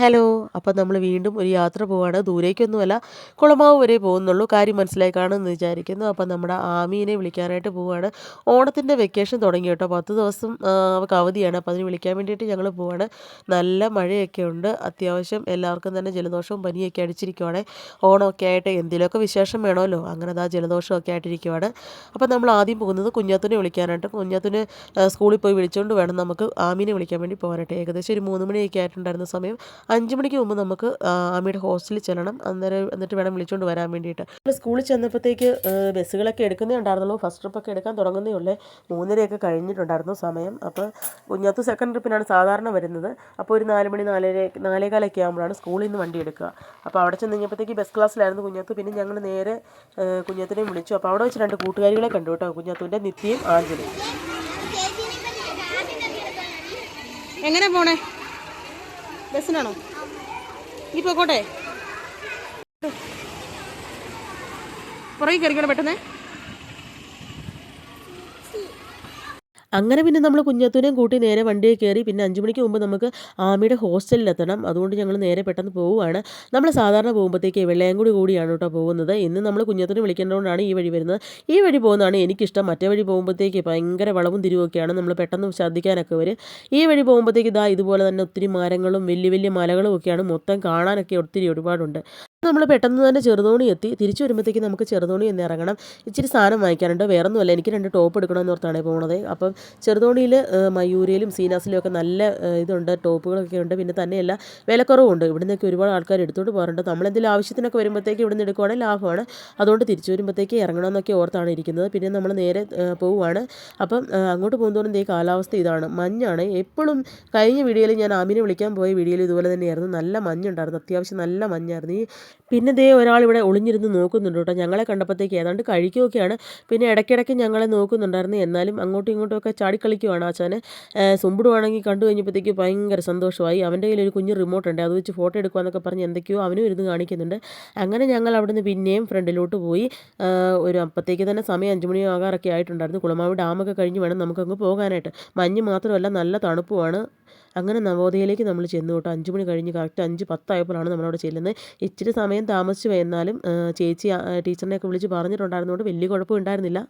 Hello അപ്പം നമ്മൾ വീണ്ടും ഒരു യാത്ര പോവാണ്. ദൂരേക്കൊന്നുമല്ല കുളമാവ് വരെ പോകുന്നുള്ളൂ. കാര്യം മനസ്സിലായി കാണുമെന്ന് വിചാരിക്കുന്നു. അപ്പം നമ്മുടെ ആമീനെ വിളിക്കാനായിട്ട് പോവാണ്. ഓണത്തിന്റെ വെക്കേഷൻ തുടങ്ങി കേട്ടോ. പത്ത് ദിവസം അവൾക്ക് അവധിയാണ്. അപ്പോൾ അതിന് വിളിക്കാൻ വേണ്ടിയിട്ട് ഞങ്ങൾ പോവാണ്. നല്ല മഴയൊക്കെ ഉണ്ട്. അത്യാവശ്യം എല്ലാവർക്കും തന്നെ ജലദോഷവും പനിയൊക്കെ അടിച്ചിരിക്കുവാണ്. ഓണമൊക്കെ ആയിട്ട് എന്തെങ്കിലുമൊക്കെ വിശേഷം വേണമല്ലോ. അങ്ങനെ അതാ ജലദോഷമൊക്കെ ആയിട്ടിരിക്കുവാണ്. അപ്പം നമ്മൾ ആദ്യം പോകുന്നത് കുഞ്ഞാത്തുനെ വിളിക്കാനായിട്ട്. കുഞ്ഞാത്തുന് സ്കൂളിൽ പോയി വിളിച്ചുകൊണ്ട് വേണം നമുക്ക് ആമീനെ വിളിക്കാൻ വേണ്ടി പോകാനായിട്ട് ഏകദേശം ഒരു മൂന്ന് മണിയൊക്കെ ആയിട്ടുണ്ടായിരുന്ന സമയം. അഞ്ച് മണിക്ക് മുമ്പ് നമുക്ക് അമ്മയുടെ ഹോസ്റ്റലിൽ ചെല്ലണം. അന്നേരം എന്നിട്ട് വേണം വിളിച്ചുകൊണ്ട് വരാൻ വേണ്ടിയിട്ട്. സ്കൂളിൽ ചെന്നപ്പോഴത്തേക്ക് ബസ്സുകളൊക്കെ എടുക്കുന്നേ ഉണ്ടായിരുന്നുള്ളൂ. ഫസ്റ്റ് ട്രിപ്പൊക്കെ എടുക്കാൻ തുടങ്ങുന്നേ ഉള്ളേ. മൂന്നരയൊക്കെ കഴിഞ്ഞിട്ടുണ്ടായിരുന്നു സമയം. അപ്പോൾ കുഞ്ഞാത്ത് സെക്കൻഡ് ട്രിപ്പിനാണ് സാധാരണ വരുന്നത്. അപ്പോൾ ഒരു നാല് മണി നാലര നാലേകാലൊക്കെ ആകുമ്പോഴാണ് സ്കൂളിൽ നിന്ന് വണ്ടി എടുക്കുക. അപ്പോൾ അവിടെ ചെന്ന് കഴിഞ്ഞപ്പോഴത്തേക്ക് ബസ് ക്ലാസ്സിലായിരുന്നു കുഞ്ഞാത്ത്. പിന്നെ ഞങ്ങൾ നേരെ ആ, കുഞ്ഞാത്തിനെയും വിളിച്ചു. അപ്പോൾ അവിടെ വെച്ച് രണ്ട് കൂട്ടുകാരികളെ കണ്ടു കേട്ടോ. കുഞ്ഞാത്തുവിന്റെ നിത്യയും ആഞ്ജലി എങ്ങനെ പോണേ? ബസ്സിനാണോ? നീ പോയിക്കോട്ടെ. പുറകെ കയറിക്കണം പെട്ടെന്ന്. അങ്ങനെ പിന്നെ നമ്മൾ കുഞ്ഞത്തുനെയും കൂട്ടി നേരെ വണ്ടിയിൽ കയറി പിന്നെ അഞ്ച് മണിക്ക് മുമ്പ് നമുക്ക് ആമിയുടെ ഹോസ്റ്റലിലെത്തണം. അതുകൊണ്ട് ഞങ്ങൾ നേരെ പെട്ടെന്ന് പോവുകയാണ് നമ്മൾ സാധാരണ പോകുമ്പോഴത്തേക്ക് വെള്ളയാങ്കുടി കൂടിയാണ് കേട്ടോ പോകുന്നത്. ഇന്ന് നമ്മൾ കുഞ്ഞത്തുനെ വിളിക്കേണ്ടതുകൊണ്ടാണ് ഈ വഴി വരുന്നത്. ഈ വഴി പോകുന്നതാണ് എനിക്കിഷ്ടം. മറ്റേ വഴി പോകുമ്പോഴത്തേക്ക് ഭയങ്കര വളവും തിരിവൊക്കെയാണ് നമ്മൾ പെട്ടെന്ന് ശ്രദ്ധിക്കാനൊക്കെ വരും. ഈ വഴി പോകുമ്പോഴത്തേക്ക് ഇതാ ഇതുപോലെ തന്നെ ഒത്തിരി മരങ്ങളും വലിയ വലിയ മലകളും ഒക്കെയാണ് മൊത്തം കാണാനൊക്കെ ഒത്തിരി ഒരുപാടുണ്ട്. നമ്മൾ പെട്ടെന്ന് തന്നെ ചെറുതോണി എത്തി. തിരിച്ചു വരുമ്പോഴത്തേക്ക് നമുക്ക് ചെറുതോണി എന്ന് ഇറങ്ങണം. ഇച്ചിരി സാധനം വാങ്ങിക്കാനുണ്ട്. വേറൊന്നുമല്ല എനിക്ക് രണ്ട് ടോപ്പ് എടുക്കണമെന്ന് ഓർത്താണ് പോണത്. അപ്പം ചെറുതോണിയിൽ മയൂരിയിലും സീനാസിലും ഒക്കെ നല്ല ഇതുണ്ട്. ടോപ്പുകളൊക്കെ ഉണ്ട്. പിന്നെ തന്നെയല്ല വിലക്കുറവുണ്ട്. ഇവിടെ നിന്നൊക്കെ ഒരുപാട് ആൾക്കാർ എടുത്തുകൊണ്ട് പോകാറുണ്ട്. നമ്മളെന്തെങ്കിലും ആവശ്യത്തിനൊക്കെ വരുമ്പോഴത്തേക്ക് ഇവിടെ നിന്ന് എടുക്കുവാണെങ്കിൽ ലാഭമാണ്. അതുകൊണ്ട് തിരിച്ചു വരുമ്പോഴത്തേക്ക് ഇറങ്ങണമെന്നൊക്കെ ഓർത്താണ് ഇരിക്കുന്നത്. പിന്നെ നമ്മൾ നേരെ പോവുകയാണ് അപ്പം അങ്ങോട്ട് പോകുന്നതോറും ഈ കാലാവസ്ഥ ഇതാണ്. മഞ്ഞാണ്. എപ്പോഴും കഴിഞ്ഞ വീഡിയോയിൽ ഞാൻ ആമിനെ വിളിക്കാൻ പോയ വീഡിയോയിൽ ഇതുപോലെ തന്നെയായിരുന്നു. നല്ല മഞ്ഞുണ്ടായിരുന്നു. അത്യാവശ്യം നല്ല മഞ്ഞായിരുന്നു. ഈ പിന്നെ ദേ ഒരാൾ ഇവിടെ ഒളിഞ്ഞിരുന്ന് നോക്കുന്നുണ്ട് കേട്ടോ. ഞങ്ങളെ കണ്ടപ്പോഴത്തേക്ക് ഏതാണ്ട് കഴിക്കുകയൊക്കെയാണ്. പിന്നെ ഇടയ്ക്കിടയ്ക്ക് ഞങ്ങളെ നോക്കുന്നുണ്ടായിരുന്നു. എന്നാലും അങ്ങോട്ടും ഇങ്ങോട്ടും ഒക്കെ ചാടിക്കളിക്കുവാണ് ആച്ചാന് സുമ്പിടുവാണെങ്കിൽ കണ്ടു കഴിഞ്ഞപ്പോഴത്തേക്ക് ഭയങ്കര സന്തോഷമായി. അവന്റെ കയ്യിൽ ഒരു കുഞ്ഞ് റിമോട്ട് ഉണ്ട്. അത് വെച്ച് ഫോട്ടോ എടുക്കുവാന്നൊക്കെ പറഞ്ഞ് എന്തൊക്കെയോ അവനും ഇരുന്ന് കാണിക്കുന്നുണ്ട്. അങ്ങനെ ഞങ്ങൾ അവിടുന്ന് പിന്നെയും ഫ്രണ്ടിലോട്ട് പോയി. ഒരു അപ്പത്തേക്ക് തന്നെ സമയം അഞ്ച് മണിയാകാറൊക്കെ ആയിട്ടുണ്ടായിരുന്നു. കുളമാവ് ഡാമൊക്കെ കഴിഞ്ഞ് വേണം നമുക്കങ്ങ് പോകാനായിട്ട്. മഞ്ഞ് മാത്രമല്ല നല്ല തണുപ്പുമാണ്. അങ്ങനെ നവോദയയിലേക്ക് നമ്മൾ ചെന്നു കേട്ടോ അഞ്ച് മണി കഴിഞ്ഞ് കറക്റ്റ് അഞ്ച് പത്തായപ്പോഴാണ് നമ്മളവിടെ ചെല്ലുന്നത് ഇച്ചിരി സമയം താമസിച്ചു. എന്നാലും ചേച്ചി ടീച്ചറിനെയൊക്കെ വിളിച്ച് പറഞ്ഞിട്ടുണ്ടായിരുന്നതുകൊണ്ട് വലിയ കുഴപ്പമുണ്ടായിരുന്നില്ല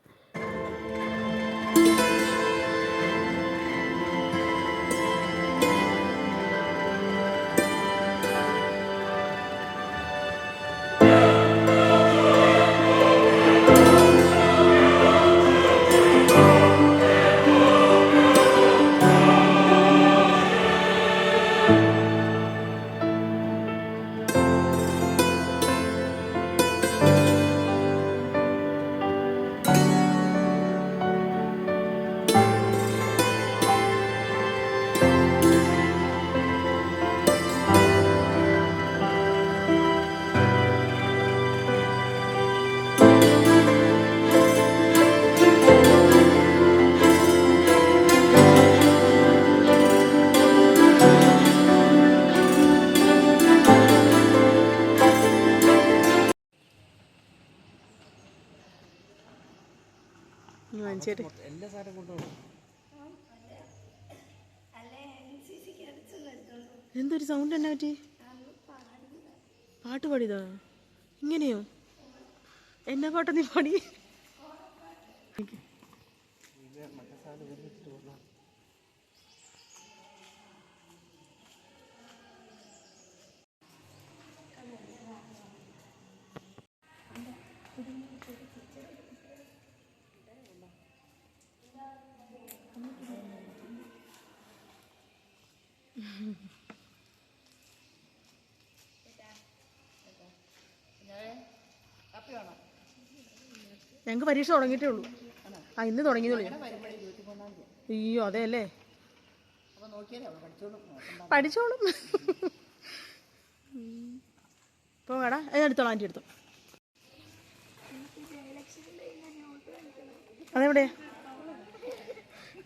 വാങ്ങിച്ചേട്ട് എന്തൊരു സൗണ്ട് എന്നാ പറ്റി പാട്ട് പാടിയതാ. ഇങ്ങനെയോ? എന്നാ പാട്ടാ നീ പാടി ഞങ്ങൾക്ക് പരീക്ഷ തുടങ്ങിയിട്ടേ ഉള്ളൂ. ആ ഇന്ന് തുടങ്ങിയതുള്ളൂ. അയ്യോ അതെ അല്ലേ പഠിച്ചോളും പോകാടാ അത് എടുത്തോളാം ആന്റി എടുത്തോ. അതെവിടെ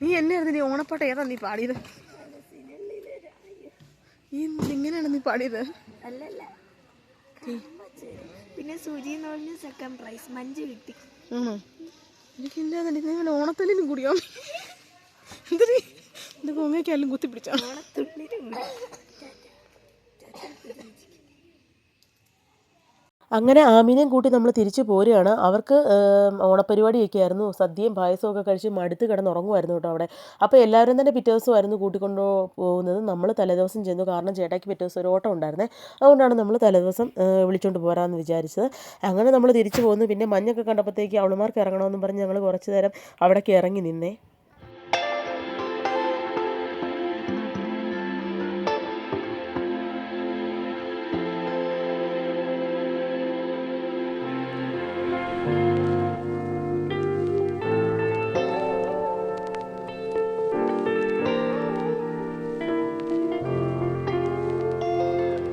നീ എന്നായിരുന്നു നീ ഓണപ്പാട്ട് ഏതാ നീ പാടിയത്? ഈ എങ്ങനെയാണ് നീ പാടിയത്? അല്ലല്ല. പിന്നെ സുജി എന്ന് പറഞ്ഞ സെക്കൻഡ് പ്രൈസ് മഞ്ച് കിട്ടി. ആണോ? എനിക്ക് ഇല്ലാതെ നിങ്ങൾ ഓണത്തല്ലിനും കൂടിയോ? എന്തിനീ? ഇത് പൊങ്ങയ്ക്കാലും കുത്തിപ്പിടിച്ചാണോ ഓണത്തുള്ളിലും അങ്ങനെ ആമിനെയും കൂട്ടി നമ്മൾ തിരിച്ചു പോരുകയാണ്. അവർക്ക് ഓണപ്പരിപാടിയൊക്കെ ആയിരുന്നു സദ്യയും പായസവും ഒക്കെ കഴിച്ച് മടുത്ത് കിടന്നുറങ്ങുമായിരുന്നു കേട്ടോ അവിടെ. അപ്പോൾ എല്ലാവരും തന്നെ പിറ്റേ ദിവസമായിരുന്നു കൂട്ടിക്കൊണ്ട് പോകുന്നത്. നമ്മൾ തലേദിവസം ചെന്നു. കാരണം ചേട്ടായിക്ക് പിറ്റേ ദിവസം ഒരു ഓട്ടം ഉണ്ടായിരുന്നേ. അതുകൊണ്ടാണ് നമ്മൾ തലേദിവസം വിളിച്ചുകൊണ്ട് പോരാമെന്ന് വിചാരിച്ചത്. അങ്ങനെ നമ്മൾ തിരിച്ചു പോകുന്നു പിന്നെ മഞ്ഞൊക്കെ കണ്ടപ്പോഴത്തേക്ക് അവളുമാർക്ക് ഇറങ്ങണമെന്നും പറഞ്ഞ് ഞങ്ങൾ കുറച്ച് നേരം അവിടേക്ക് ഇറങ്ങി നിന്നേ.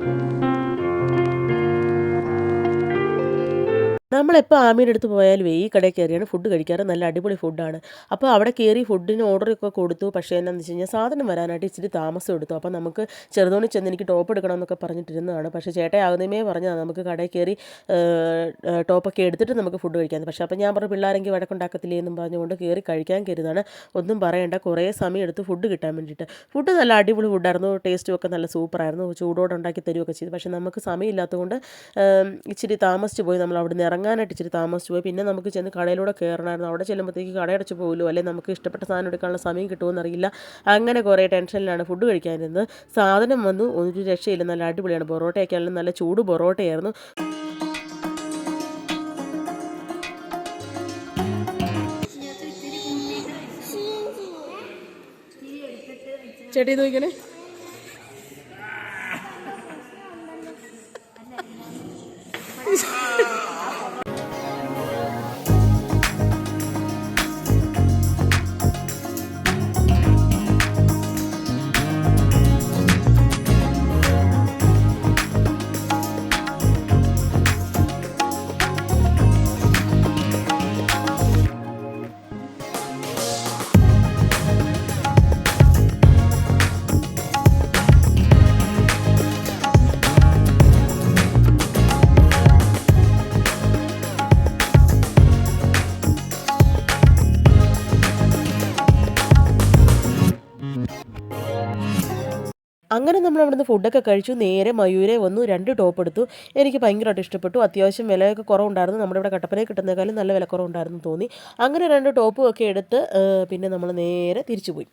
thank you നമ്മളെപ്പോൾ ആമീന്റെ അടുത്ത് പോയാലും ഈ കടയിൽ കയറിയാണ് ഫുഡ് കഴിക്കാറ്. നല്ല അടിപൊളി ഫുഡാണ് അപ്പോൾ അവിടെ കയറി ഫുഡിന് ഓർഡറൊക്കെ കൊടുത്തു. പക്ഷേ എന്താണെന്ന് വെച്ച് കഴിഞ്ഞാൽ സാധനം വരാനായിട്ട് ഇച്ചിരി താമസം എടുത്തു. അപ്പോൾ നമുക്ക് ചെറുതോണി ചെന്ന് എനിക്ക് ടോപ്പ് എടുക്കണം എന്നൊക്കെ പറഞ്ഞിട്ടിരുന്നതാണ്. പക്ഷേ ചേട്ടയാകുന്നമേ പറഞ്ഞതാണ് നമുക്ക് കടയിൽ കയറി ടോപ്പൊക്കെ എടുത്തിട്ട് നമുക്ക് ഫുഡ് കഴിക്കാം പക്ഷേ അപ്പോൾ ഞാൻ പറഞ്ഞു പിള്ളേരെങ്കിൽ വഴക്കുണ്ടാക്കത്തില്ലേ എന്നും പറഞ്ഞുകൊണ്ട് കയറി കഴിക്കാൻ കരുതാണ്. ഒന്നും പറയണ്ട. കുറേ സമയം എടുത്ത് ഫുഡ് കിട്ടാൻ വേണ്ടിയിട്ട്. ഫുഡ് നല്ല അടിപൊളി ഫുഡായിരുന്നു ടേസ്റ്റും ഒക്കെ നല്ല സൂപ്പറായിരുന്നു ചൂടോടെ ഉണ്ടാക്കി തരുമൊക്കെ ചെയ്തു. പക്ഷേ നമുക്ക് സമയമില്ലാത്തതുകൊണ്ട് ഇച്ചിരി താമസിച്ച് പോയി. നമ്മൾ അവിടെ നിന്ന് ഇറങ്ങാനായിട്ട് ഇച്ചിരി താമസിച്ചു പോയി. പിന്നെ നമുക്ക് ചെന്ന് കടയിലൂടെ കയറണമായിരുന്നു അവിടെ ചെല്ലുമ്പോഴത്തേക്ക് കടയടച്ച് പോകുമല്ലോ അല്ലെങ്കിൽ നമുക്ക് ഇഷ്ടപ്പെട്ട സാധനം എടുക്കാനുള്ള സമയം കിട്ടുമോ അറിയില്ല. അങ്ങനെ കുറേ ടെൻഷനിലാണ് ഫുഡ് കഴിക്കാനിരുന്നത്. സാധനം വന്നു ഒരു രക്ഷയില്ല. നല്ല അടിപൊളിയാണ്. പൊറോട്ടയൊക്കെ ആണെങ്കിലും നല്ല ചൂട് പൊറോട്ടയായിരുന്നു. ചേട്ടി നോക്കണേ അങ്ങനെ നമ്മൾ അവിടുന്ന് ഫുഡൊക്കെ കഴിച്ചു. നേരെ മയൂരെ വന്നു രണ്ട് ടോപ്പ് എടുത്തു. എനിക്ക് ഭയങ്കരമായിട്ട് ഇഷ്ടപ്പെട്ടു. അത്യാവശ്യം വിലയൊക്കെ കുറവുണ്ടായിരുന്നു. നമ്മുടെ ഇവിടെ കട്ടപ്പനയിൽ കിട്ടുന്നതിനേക്കാളും നല്ല വിലക്കുറവുണ്ടായിരുന്നു തോന്നി. അങ്ങനെ രണ്ട് ടോപ്പും ഒക്കെ എടുത്ത് പിന്നെ നമ്മൾ നേരെ തിരിച്ചു പോയി